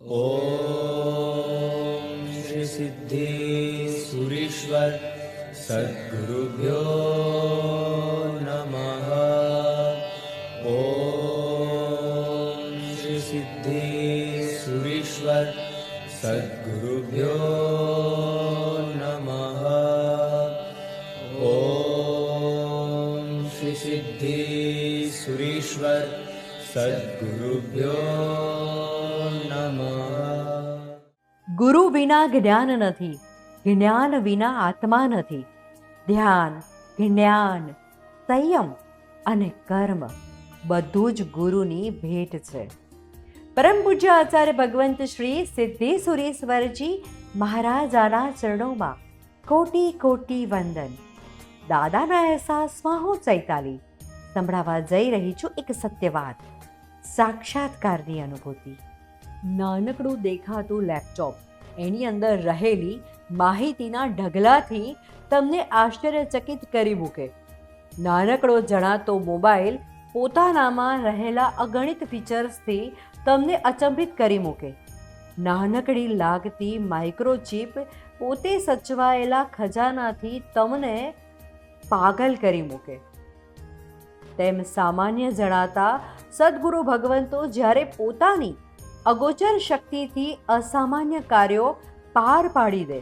ॐ श्रीसिद्धेश्वरिश्वर सद्गुरुभ्यो नमः। ॐ श्रीसिद्धे सुरिश्वर सद्गुरुभ्यो नमः। ॐ श्रीसिद्धेसुरिश्वर सद्गुरुभ्यो વિના જ્ઞાન નથી, જ્ઞાન વિના આત્મા નથી. ધ્યાન, જ્ઞાન, સંયમ અને કર્મ બધું જ ગુરુની ભેટ છે. પરમ પૂજ્ય આચાર્ય ભગવંત શ્રી સિદ્ધિ સુરેશ્વરજી મહારાજાના ચરણોમાં કોટી કોટી વંદન. દાદાના અહેસાસમાં હું ચૈતાલી સંભળાવા જઈ રહી છું એક સત્યવાદ સાક્ષાત્કારની અનુભૂતિ. નાનકડું દેખાતું લેપટોપ એની અંદર રહેલી માહિતીના ઢગલાથી તમને આશ્ચર્યચકિત કરી મૂકે. નાનકડો જણાતો મોબાઈલ પોતાનામાં રહેલા અગણિત ફીચર્સથી તમને અચંભિત કરી મૂકે. નાનકડી લાગતી માઇક્રોચિપ પોતે સચવાયેલા ખજાનાથી તમને પાગલ કરી મૂકે. તેમ સામાન્ય જણાતા સદગુરુ ભગવંતો જ્યારે પોતાની અગોચર શક્તિથી અસામાન્ય કાર્યો પાર પાડી દે.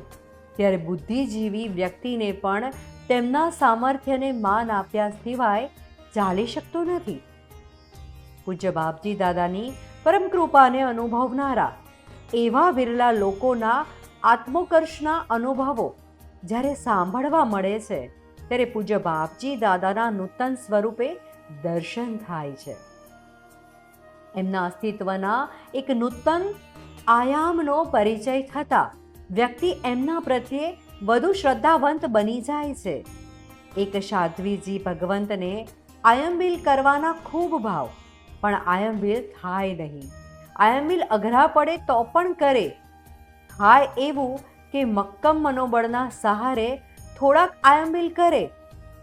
ત્યારે બુદ્ધિજીવી વ્યક્તિને પણ તેમના સામર્થ્યને માન આપ્યા સિવાય ચાલી શકતો નથી. પૂજ્ય બાપજી દાદાની પરમ કૃપાને અનુભવનારા એવા વિરલા લોકોના આત્મોકર્ષના અનુભવો જ્યારે સાંભળવા મળે છે, ત્યારે પૂજ્ય બાપજી દાદાના નૂતન સ્વરૂપે દર્શન થાય છે. એમના અસ્તિત્વના એક નૂતન આયામનો પરિચય થતાં વ્યક્તિ એમના પ્રત્યે વધુ શ્રદ્ધાવંત બની જાય છે. એક સાધ્વીજી ભગવંતને આયંબિલ કરવાના ખૂબ ભાવ, પણ આયંબિલ થાય નહીં. આયંબિલ અઘરા પડે તો પણ કરે. થાય એવું કે મક્કમ મનોબળના સહારે થોડાક આયંબિલ કરે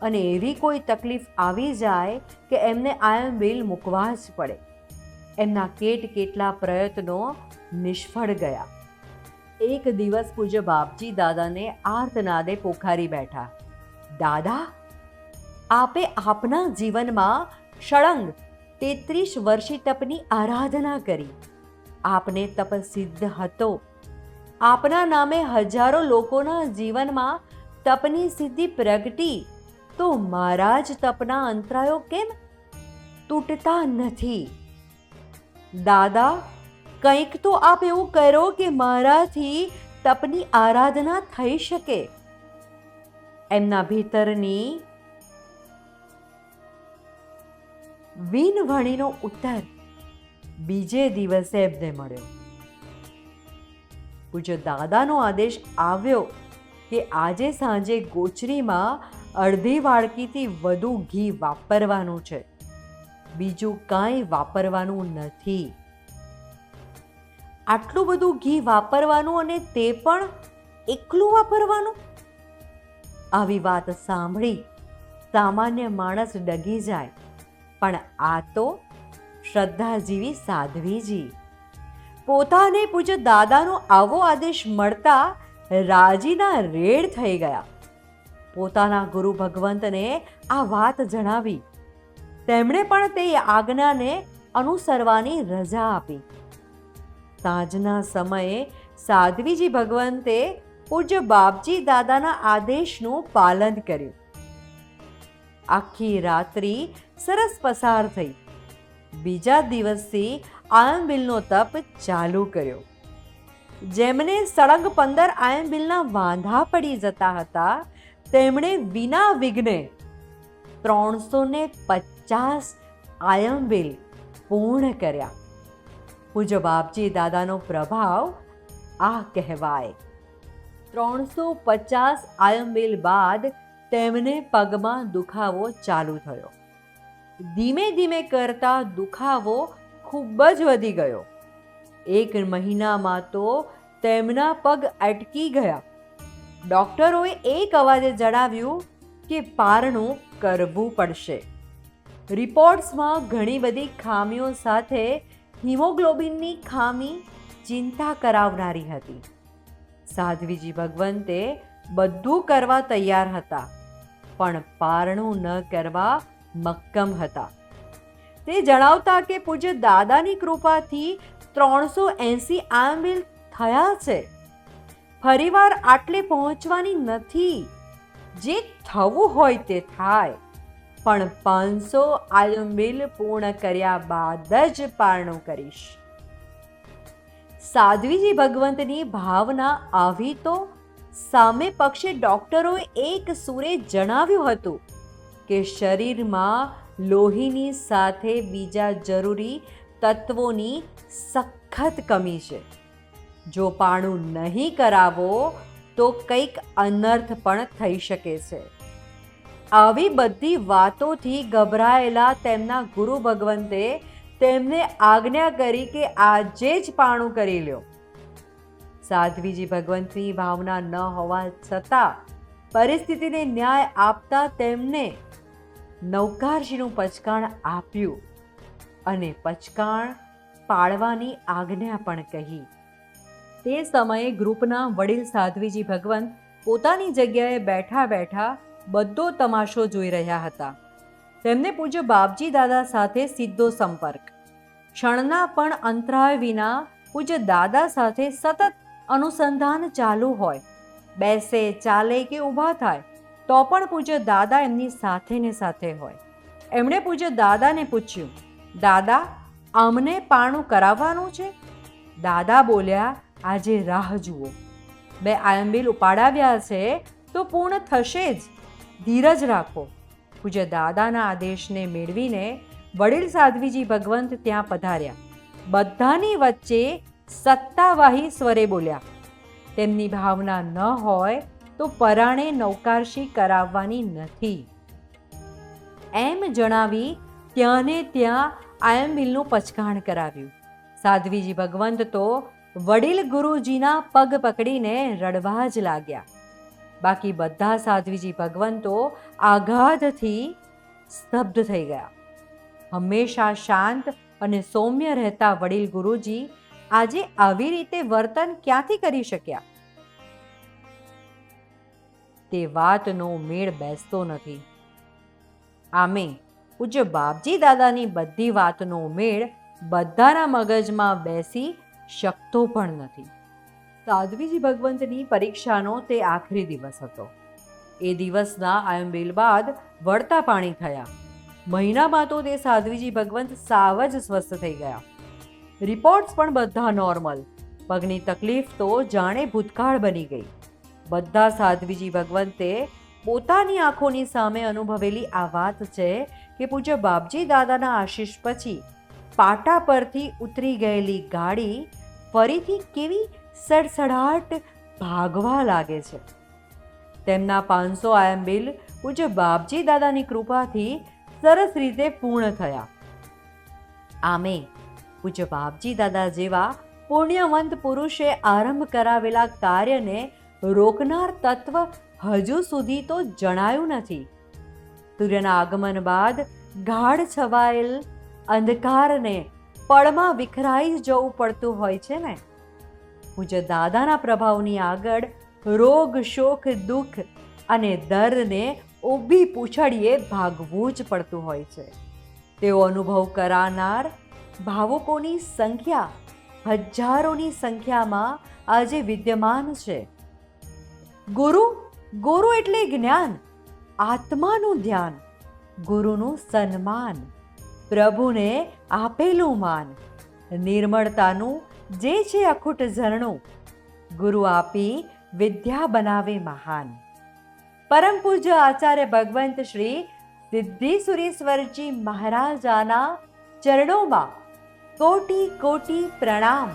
અને એવી કોઈ તકલીફ આવી જાય કે એમને આયંબિલ મૂકવા જ પડે. એમના કેટ કેટલા પ્રયત્નો નિષ્ફળ ગયા. એક દિવસ પૂજ્ય બાપજી દાદાને આર્તનાદે પોખારી બેઠા. દાદા, આપે આપના જીવનમાં ષળંગ તેત્રીસ વર્ષી તપની આરાધના કરી. આપને તપ સિદ્ધ હતો. આપના નામે હજારો લોકોના જીવનમાં તપની સિદ્ધિ પ્રગટી. તો મારા જ તપના અંતરાયો કેમ તૂટતા નથી? દાદા, કંઈક તો આપ એવું કરો કે મારાથી તપની આરાધના થઈ શકે. એમના ભીતરની વિનવણીનો ઉત્તર બીજે દિવસે એમને મળ્યો. પૂજ્ય દાદાનો આદેશ આવ્યો કે આજે સાંજે ગોચરીમાં અડધી વાડકીથી વધુ ઘી વાપરવાનું છે. બીજું કાંઈ વાપરવાનું નથી. આટલું બધું ઘી વાપરવાનું અને તે પણ એકલું વાપરવાનું? આવી વાત સાંભળી સામાન્ય માણસ ડગી જાય. પણ આ તો શ્રદ્ધાજીવી સાધ્વીજી. પોતાને પૂજ્ય દાદાનો આવો આદેશ મળતા રાજીના રેડ થઈ ગયા. પોતાના ગુરુ ભગવંતને આ વાત જણાવી તેમણે પણ તે આજ્ઞાને અનુસરવાની રજા આપી. સાંજના સમયે સાધ્વીજી ભગવંતે પૂજ્ય બાપજી દાદાના આદેશનું પાલન કર્યું. આખી રાત્રિ સરસ પસાર થઈ. બીજા દિવસથી આયંબિલનો તપ ચાલુ કર્યો. જેમને સળંગ પંદર આયંબિલના વાંધા પડી જતા હતા, તેમણે વિના વિઘ્ને ત્રણસો ને પચાસ આયંબિલ પૂર્ણ કર્યા. પૂજ્ય બાપજી દાદાનો પ્રભાવ આ કહેવાય. ત્રણસો પચાસ આયંબિલ બાદ તેમને પગમાં દુખાવો ચાલુ થયો. ધીમે ધીમે કરતા દુખાવો ખૂબ જ વધી ગયો. એક મહિનામાં તો તેમના પગ અટકી ગયા. ડૉક્ટરોએ એક અવાજે જણાવ્યું કે પારણું કરવું પડશે. રિપોર્ટ્સમાં ઘણી બધી ખામીઓ સાથે હિમોગ્લોબિનની ખામી ચિંતા કરાવનારી હતી. સાધ્વીજી ભગવંતે બધું કરવા તૈયાર હતા, પણ પારણું ન કરવા મક્કમ હતા. તે જણાવતા કે પૂજ્ય દાદાની કૃપાથી ત્રણસો એંસી આંબિલ થયા છે. ફરીવાર આટલે પહોંચવાની નથી. જે થવું હોય તે થાય. પણ પાંચસો આયંબિલ પૂર્ણ કર્યા બાદ જ પારણું કરીશ. સાધ્વીજી ભગવંતની ભાવના આવી તો સામે પક્ષે ડોક્ટરોએ એક સૂરે જણાવ્યું હતું કે શરીરમાં લોહીની સાથે બીજા જરૂરી તત્વોની સખત કમી છે. જો પાણું નહીં કરાવો તો કંઈક અનર્થ પણ થઈ શકે છે. આવી બધી વાતોથી ગભરાયેલા તેમના ગુરુ ભગવંતે તેમને આજ્ઞા કરી કે આજે જ પાણું કરી લ્યો. સાધ્વીજી ભગવંતની ભાવના ન હોવા છતાં પરિસ્થિતિને ન્યાય આપતા તેમને નૌકારજીનું પચકાણ આપ્યું અને પચકાણ પાડવાની આજ્ઞા પણ કહી. તે સમયે ગ્રુપના વડીલ સાધ્વીજી ભગવંત પોતાની જગ્યાએ બેઠા બેઠા બધો તમાશો જોઈ રહ્યા હતા. તેમને પૂજ્ય બાપજી દાદા સાથે સીધો સંપર્ક. ક્ષણના પણ અંતરાય વિના પૂજ્ય દાદા સાથે સતત અનુસંધાન ચાલુ હોય. બેસે, ચાલે કે ઊભા થાય, તો પણ પૂજ્ય દાદા એમની સાથે ને સાથે હોય. એમણે પૂજ્ય દાદાને પૂછ્યું, દાદા અમને પાણું કરાવવાનું છે? દાદા બોલ્યા, આજે રાહ જુઓ. બે આયંબિલ ઉપાડાવ્યા છે, તો પૂર્ણ થશે જ. ધીરજ રાખો. પૂજ્ય દાદાના આદેશને મેળવીને વડીલ સાધ્વીજી ભગવંત ત્યાં પધાર્યા. બધાની વચ્ચે સત્તાવાહી સ્વરે બોલ્યા. તેમની ભાવના ન હોય તો પરાણે નૌકારશી કરાવવાની નથી. એમ જણાવી ત્યાંને ત્યાં આયંબિલનું પચકાણ કરાવ્યું. સાધ્વીજી ભગવંત તો વડીલ ગુરુજીના પગ પકડીને રડવા જ લાગ્યા. બાકી બધા સાધ્વીજી ભગવંતો આઘાતથી સ્તબ્ધ થઈ ગયા. હંમેશા શાંત અને સૌમ્ય રહેતા વડીલ ગુરુજી આજે આવી રીતે વર્તન ક્યાંથી કરી શક્યા? તે વાતનો મેળ બેસતો નથી. આમે પૂજ્ય બાપજી દાદાની બધી વાતનો મેળ બધાના મગજમાં બેસી શકતો પણ નથી. સાધ્વીજી ભગવંતની પરીક્ષાનો તે આખરી દિવસ હતો. એ દિવસના આયંબેલ બાદ વળતા પાણી થયા. મહિનામાં તો તે સાધ્વીજી ભગવંત સાવ જ સ્વસ્થ થઈ ગયા. રિપોર્ટ્સ પણ બધા નોર્મલ. પગની તકલીફ તો જાણે ભૂતકાળ બની ગઈ. બધા સાધ્વીજી ભગવંતે પોતાની આંખોની સામે અનુભવેલી આ વાત છે કે પૂજ્ય બાપજી દાદાના આશીષ પછી પાટા પરથી ઉતરી ગયેલી ગાડી ફરીથી કેવી સડસડાટ ભાગવા લાગે છે. તેમના પાંચસો આયંબિલ પૂજ્ય બાપજી દાદાની કૃપાથી સરસ રીતે પૂર્ણ થયા. આમે પૂજ્ય બાપજી દાદા જેવા પુણ્યવંત પુરુષે આરંભ કરાવેલા કાર્યને રોકનાર તત્વ હજુ સુધી તો જણાયું નથી. સૂર્યના આગમન બાદ ગાઢ છવાયેલ અંધકારને પળમાં વિખરાઈ જવું પડતું હોય છે ને? પૂજ્ય દાદાના પ્રભાવની આગળ રોગ, શોક, દુઃખ અને દર્દને ઊભી પૂછડીએ ભાગવું જ પડતું હોય છે. તેઓ અનુભવ કરાનાર ભાવુકોની સંખ્યા, હજારોની સંખ્યામાં આજે વિદ્યમાન છે. ગુરુ ગુરુ એટલે જ્ઞાન, આત્માનું ધ્યાન, ગુરુનું સન્માન, પ્રભુને આપેલું માન, નિર્મળતાનું જે છે અખૂટ ઝરણું, ગુરુ આપી વિદ્યા બનાવે મહાન. પરમ પૂજ્ય આચાર્ય ભગવંત શ્રી સિદ્ધિ સુરેશ્વરજી મહારાજાના ચરણોમાં કોટી કોટી પ્રણામ.